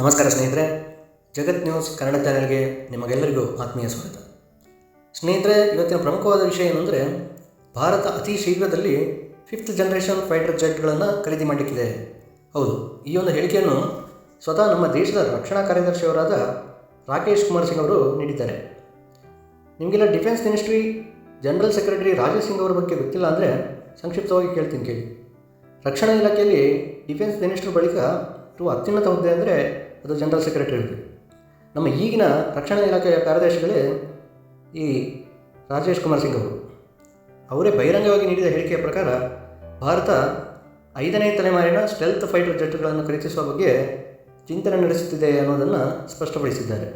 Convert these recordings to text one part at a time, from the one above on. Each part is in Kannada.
ನಮಸ್ಕಾರ ಸ್ನೇಹಿತರೆ, ಜಗತ್ ನ್ಯೂಸ್ ಕನ್ನಡ ಚಾನೆಲ್ಗೆ ನಿಮಗೆಲ್ಲರಿಗೂ ಆತ್ಮೀಯ ಸ್ವಾಗತ. ಸ್ನೇಹಿತರೆ, ಇವತ್ತಿನ ಪ್ರಮುಖವಾದ ವಿಷಯ ಏನಂದರೆ, ಭಾರತ ಅತಿ ಶೀಘ್ರದಲ್ಲಿ ಫಿಫ್ತ್ ಜನರೇಷನ್ ಫೈಟರ್ ಜೆಟ್ಗಳನ್ನು ಖರೀದಿ ಮಾಡಲಿಕ್ಕಿದೆ ಹೌದು, ಈ ಒಂದು ಹೇಳಿಕೆಯನ್ನು ಸ್ವತಃ ನಮ್ಮ ದೇಶದ ರಕ್ಷಣಾ ಕಾರ್ಯದರ್ಶಿಯವರಾದ ರಾಕೇಶ್ ಕುಮಾರ್ ಸಿಂಗ್ ಅವರು ನೀಡಿದ್ದಾರೆ. ನಿಮಗೆಲ್ಲ defence ministry general secretary Rajesh Singh ಅವರ ಬಗ್ಗೆ ಗೊತ್ತಿಲ್ಲ ಅಂದರೆ ಸಂಕ್ಷಿಪ್ತವಾಗಿ ಕೇಳ್ತೀನಿ ಕೇಳಿ. ರಕ್ಷಣಾ ಇಲಾಖೆಯಲ್ಲಿ ಡಿಫೆನ್ಸ್ ಮಿನಿಸ್ಟರ್ ಬಳಿಕ ಇರುವ ಅತ್ಯುನ್ನತ ಹುದ್ದೆ ಅಂದರೆ ಅದು ಜನರಲ್ ಸೆಕ್ರೆಟರಿ ನಮ್ಮ ಈಗಿನ ರಕ್ಷಣಾ ಇಲಾಖೆಯ ಕಾರ್ಯದರ್ಶಿಗಳೇ ಈ ರಾಜೇಶ್ ಕುಮಾರ್ ಸಿಂಗ್ ಅವರು. ಅವರೇ ಬಹಿರಂಗವಾಗಿ ನೀಡಿದ ಹೇಳಿಕೆಯ ಪ್ರಕಾರ ಭಾರತ ಐದನೇ ತಲೆಮಾರಿನ ಸ್ಟೆಲ್ತ್ ಫೈಟರ್ ಜೆಟ್ಗಳನ್ನು ಖರೀದಿಸುವ ಬಗ್ಗೆ ಚಿಂತನೆ ನಡೆಸುತ್ತಿದೆ ಅನ್ನೋದನ್ನು ಸ್ಪಷ್ಟಪಡಿಸಿದ್ದಾರೆ.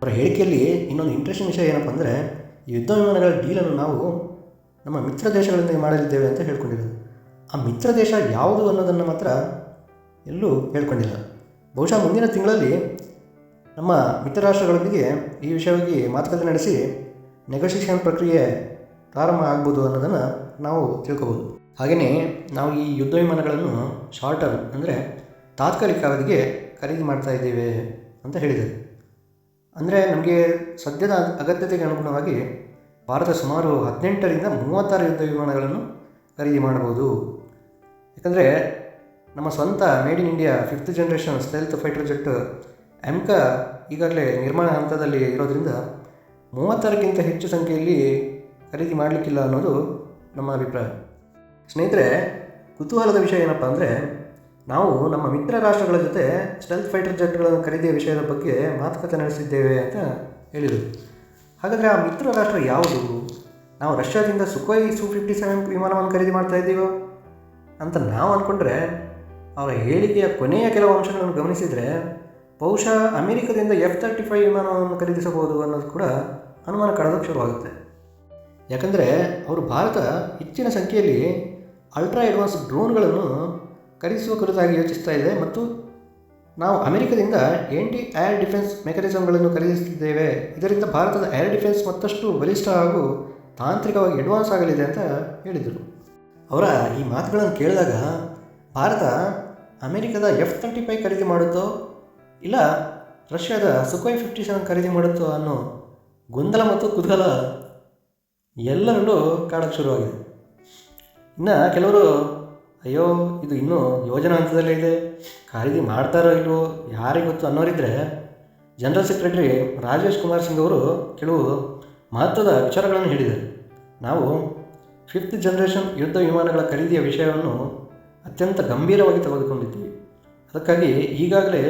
ಅವರ ಹೇಳಿಕೆಯಲ್ಲಿ ಇನ್ನೊಂದು ಇಂಟ್ರೆಸ್ಟಿಂಗ್ ವಿಷಯ ಏನಪ್ಪ ಅಂದರೆ ಯುದ್ಧ ವಿಮಾನಗಳ ಡೀಲನ್ನು ನಾವು ನಮ್ಮ ಮಿತ್ರ ದೇಶಗಳೊಂದಿಗೆ ಮಾಡಲಿದ್ದೇವೆ ಅಂತ ಹೇಳ್ಕೊಂಡಿರೋದು. ಆ ಮಿತ್ರ ದೇಶ ಯಾವುದು ಅನ್ನೋದನ್ನು ಮಾತ್ರ ಎಲ್ಲೂ ಹೇಳ್ಕೊಂಡಿಲ್ಲ. ಬಹುಶಃ ಮುಂದಿನ ತಿಂಗಳಲ್ಲಿ ನಮ್ಮ ಮಿತ್ರ ರಾಷ್ಟ್ರಗಳೊಂದಿಗೆ ಈ ವಿಷಯವಾಗಿ ಮಾತುಕತೆ ನಡೆಸಿ ನೆಗೋಷಿಯೇಷನ್ ಪ್ರಕ್ರಿಯೆ ಪ್ರಾರಂಭ ಆಗ್ಬೋದು ಅನ್ನೋದನ್ನು ನಾವು ತಿಳ್ಕೊಬೋದು. ಹಾಗೆಯೇ ನಾವು ಈ ಯುದ್ಧ ವಿಮಾನಗಳನ್ನು ಶಾರ್ಟ್ ಟರ್ಮ್ ಅಂದರೆ ತಾತ್ಕಾಲಿಕ ಅವಧಿಗೆ ಖರೀದಿ ಮಾಡ್ತಾ ಇದ್ದೇವೆ ಅಂತ ಹೇಳಿದರು ಅಂದರೆ ನಮಗೆ ಸದ್ಯದ ಅಗತ್ಯತೆಗೆ ಅನುಗುಣವಾಗಿ ಭಾರತ ಸುಮಾರು ಹದಿನೆಂಟರಿಂದ ಮೂವತ್ತಾರು ಯುದ್ಧ ವಿಮಾನಗಳನ್ನು ಖರೀದಿ ಮಾಡ್ಬೋದು ಯಾಕಂದರೆ ನಮ್ಮ ಸ್ವಂತ made in India fifth generation stealth fighter jet AMCA ಈಗಾಗಲೇ ನಿರ್ಮಾಣ ಹಂತದಲ್ಲಿ ಇರೋದ್ರಿಂದ ಮೂವತ್ತಾರಕ್ಕಿಂತ ಹೆಚ್ಚು ಸಂಖ್ಯೆಯಲ್ಲಿ ಖರೀದಿ ಮಾಡಲಿಕ್ಕಿಲ್ಲ ಅನ್ನೋದು ನಮ್ಮ ಅಭಿಪ್ರಾಯ. ಸ್ನೇಹಿತರೆ, ಕುತೂಹಲದ ವಿಷಯ ಏನಪ್ಪ ಅಂದರೆ, ನಾವು ನಮ್ಮ ಮಿತ್ರ ರಾಷ್ಟ್ರಗಳ ಜೊತೆ ಸ್ಟೆಲ್ತ್ ಫೈಟರ್ ಜೆಟ್ಗಳನ್ನು ಖರೀದಿಯ ವಿಷಯದ ಬಗ್ಗೆ ಮಾತುಕತೆ ನಡೆಸಿದ್ದೇವೆ ಅಂತ ಹೇಳಿದರು. ಹಾಗಾದರೆ ಆ ಮಿತ್ರ ರಾಷ್ಟ್ರ ಯಾವುದು? ನಾವು ರಷ್ಯಾದಿಂದ ಸುಖೋಯ್ ಸು ಫಿಫ್ಟಿ ಸೆವೆನ್ ವಿಮಾನವನ್ನು ಖರೀದಿ ಮಾಡ್ತಾ ಇದ್ದೀವೋ ಅಂತ ನಾವು ಅಂದ್ಕೊಂಡ್ರೆ ಅವರ ಹೇಳಿಕೆಯ ಕೊನೆಯ ಕೆಲವು ಅಂಶಗಳನ್ನು ಗಮನಿಸಿದರೆ, ಬಹುಶಃ ಅಮೆರಿಕದಿಂದ ಎಫ್ ತರ್ಟಿ ಫೈವ್ ವಿಮಾನವನ್ನು ಖರೀದಿಸಬಹುದು ಅನ್ನೋದು ಕೂಡ ಅನುಮಾನ ಕಾಡೋದಕ್ಕೆ ಶುರುವಾಗುತ್ತೆ. ಯಾಕಂದರೆ ಅವರು ಭಾರತ ಹೆಚ್ಚಿನ ಸಂಖ್ಯೆಯಲ್ಲಿ ಅಲ್ಟ್ರಾ ಅಡ್ವಾನ್ಸ್ ಡ್ರೋನ್ಗಳನ್ನು ಖರೀದಿಸುವ ಕುರಿತಾಗಿ ಯೋಚಿಸ್ತಾ ಇದೆ ಮತ್ತು ನಾವು ಅಮೆರಿಕದಿಂದ ಎಂಟಿ ಏರ್ ಡಿಫೆನ್ಸ್ ಮೆಕಾನಿಸಮ್ಗಳನ್ನು ಖರೀದಿಸುತ್ತಿದ್ದೇವೆ. ಇದರಿಂದ ಭಾರತದ ಏರ್ ಡಿಫೆನ್ಸ್ ಮತ್ತಷ್ಟು ಬಲಿಷ್ಠ ಹಾಗೂ ತಾಂತ್ರಿಕವಾಗಿ ಅಡ್ವಾನ್ಸ್ ಆಗಲಿದೆ ಅಂತ ಹೇಳಿದರು. ಅವರ ಈ ಮಾತುಗಳನ್ನು ಕೇಳಿದಾಗ ಭಾರತ ಅಮೆರಿಕದ ಎಫ್ ತರ್ಟಿ ಫೈವ್ ಖರೀದಿ ಮಾಡುತ್ತೋ ಇಲ್ಲ ರಷ್ಯಾದ ಸುಖೋಯ್ ಫಿಫ್ಟಿ ಸೆವೆನ್ ಖರೀದಿ ಮಾಡುತ್ತೋ ಅನ್ನೋ ಗೊಂದಲ ಮತ್ತು ಕುತೂಹಲ ಎಲ್ಲರಲ್ಲೂ ಕಾಡೋಕ್ಕೆ ಶುರುವಾಗಿದೆ. ಇನ್ನು ಕೆಲವರು, ಅಯ್ಯೋ, ಇದು ಇನ್ನೂ ಯೋಜನಾ ಹಂತದಲ್ಲೇ ಇದೆ, ಖರೀದಿ ಮಾಡ್ತಾರೋ ಇಲ್ವೋ, ಯಾರಿಗೆ ಗೊತ್ತು ಅನ್ನೋರಿದ್ದರೆ ಜನರಲ್ ಸೆಕ್ರೆಟರಿ ರಾಜೇಶ್ ಕುಮಾರ್ ಸಿಂಗ್ ಅವರು ಕೆಲವು ಮಹತ್ವದ ವಿಚಾರಗಳನ್ನು ಹೇಳಿದ್ದಾರೆ. ನಾವು ಫಿಫ್ತ್ ಜನರೇಷನ್ ಯುದ್ಧ ವಿಮಾನಗಳ ಖರೀದಿಯ ವಿಷಯವನ್ನು ಅತ್ಯಂತ ಗಂಭೀರವಾಗಿ ತೆಗೆದುಕೊಂಡಿದ್ದೀವಿ. ಅದಕ್ಕಾಗಿ ಈಗಾಗಲೇ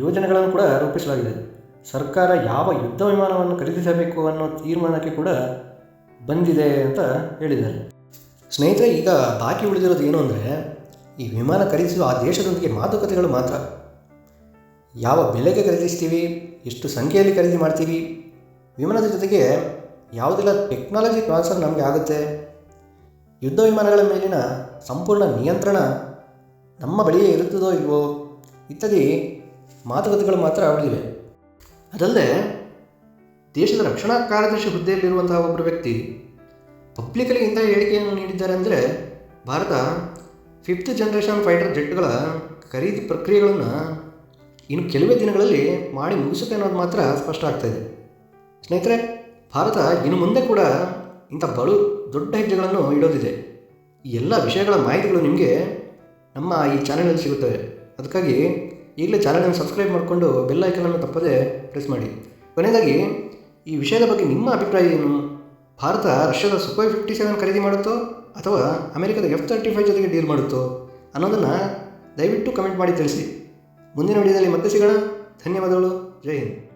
ಯೋಜನೆಗಳನ್ನು ಕೂಡ ರೂಪಿಸಲಾಗಿದೆ. ಸರ್ಕಾರ ಯಾವ ಯುದ್ಧ ವಿಮಾನವನ್ನು ಖರೀದಿಸಬೇಕು ಅನ್ನೋ ತೀರ್ಮಾನಕ್ಕೆ ಕೂಡ ಬಂದಿದೆ ಅಂತ ಹೇಳಿದ್ದಾರೆ. ಸ್ನೇಹಿತರೆ, ಈಗ ಬಾಕಿ ಉಳಿದಿರೋದು ಏನು ಅಂದರೆ, ಈ ವಿಮಾನ ಖರೀದಿಸುವ ಆ ದೇಶದೊಂದಿಗೆ ಮಾತುಕತೆಗಳು ಮಾತ್ರ. ಯಾವ ಬೆಲೆಗೆ ಖರೀದಿಸ್ತೀವಿ, ಎಷ್ಟು ಸಂಖ್ಯೆಯಲ್ಲಿ ಖರೀದಿ ಮಾಡ್ತೀವಿ, ವಿಮಾನದ ಜೊತೆಗೆ ಯಾವುದೆಲ್ಲ ಟೆಕ್ನಾಲಜಿ ಟ್ರಾನ್ಸ್ಫರ್ ನಮಗೆ ಆಗುತ್ತೆ ಯುದ್ಧ ವಿಮಾನಗಳ ಮೇಲಿನ ಸಂಪೂರ್ಣ ನಿಯಂತ್ರಣ ನಮ್ಮ ಬಳಿಯೇ ಇರುತ್ತದೋ ಇಲ್ವೋ ಇತ್ಯಾದಿ ಮಾತುಕತೆಗಳು ಮಾತ್ರ ಉಳಿದಿವೆ. ಅದಲ್ಲದೆ ದೇಶದ ರಕ್ಷಣಾ ಕಾರ್ಯದರ್ಶಿ ಹುದ್ದೆಯಲ್ಲಿರುವಂತಹ ಒಬ್ಬರು ವ್ಯಕ್ತಿ ಪಬ್ಲಿಕಲಿ ಇಂಥ ಹೇಳಿಕೆಯನ್ನು ನೀಡಿದ್ದಾರೆ ಅಂದರೆ ಭಾರತ ಫಿಫ್ತ್ ಜನರೇಷನ್ ಫೈಟರ್ ಜೆಟ್ಗಳ ಖರೀದಿ ಪ್ರಕ್ರಿಯೆಗಳನ್ನು ಇನ್ನು ಕೆಲವೇ ದಿನಗಳಲ್ಲಿ ಮಾಡಿ ಮುಗಿಸುತ್ತೆ ಅನ್ನೋದು ಮಾತ್ರ ಸ್ಪಷ್ಟ ಆಗ್ತಾಯಿದೆ ಸ್ನೇಹಿತರೆ, ಭಾರತ ಇನ್ನು ಮುಂದೆ ಕೂಡ ಇಂಥ ಬಲು ದೊಡ್ಡ ಹೆಜ್ಜೆಗಳನ್ನು ಇಡೋದಿದೆ. ಈ ಎಲ್ಲ ವಿಷಯಗಳ ಮಾಹಿತಿಗಳು ನಿಮಗೆ ನಮ್ಮ ಈ ಚಾನಲಲ್ಲಿ ಸಿಗುತ್ತವೆ. ಅದಕ್ಕಾಗಿ ಈಗಲೇ ಚಾನಲನ್ನು ಸಬ್ಸ್ಕ್ರೈಬ್ ಮಾಡಿಕೊಂಡು ಬೆಲ್ ಐಕನನ್ನು ತಪ್ಪದೇ ಪ್ರೆಸ್ ಮಾಡಿ. ಕೊನೆಯದಾಗಿ, ಈ ವಿಷಯದ ಬಗ್ಗೆ ನಿಮ್ಮ ಅಭಿಪ್ರಾಯ ಏನು? ಭಾರತ ರಷ್ಯಾದ ಸುಪರ್ ಫಿಫ್ಟಿ ಸೆವೆನ್ ಖರೀದಿ ಮಾಡುತ್ತೋ ಅಥವಾ ಅಮೆರಿಕದ ಎಫ್ ತರ್ಟಿ ಫೈವ್ ಜೊತೆಗೆ ಡೀಲ್ ಮಾಡುತ್ತೋ ಅನ್ನೋದನ್ನು ದಯವಿಟ್ಟು ಕಮೆಂಟ್ ಮಾಡಿ ತಿಳಿಸಿ. ಮುಂದಿನ ವಿಡಿಯೋದಲ್ಲಿ ಮತ್ತೆ ಸಿಗೋಣ. ಧನ್ಯವಾದಗಳು. ಜೈ ಹಿಂದ್.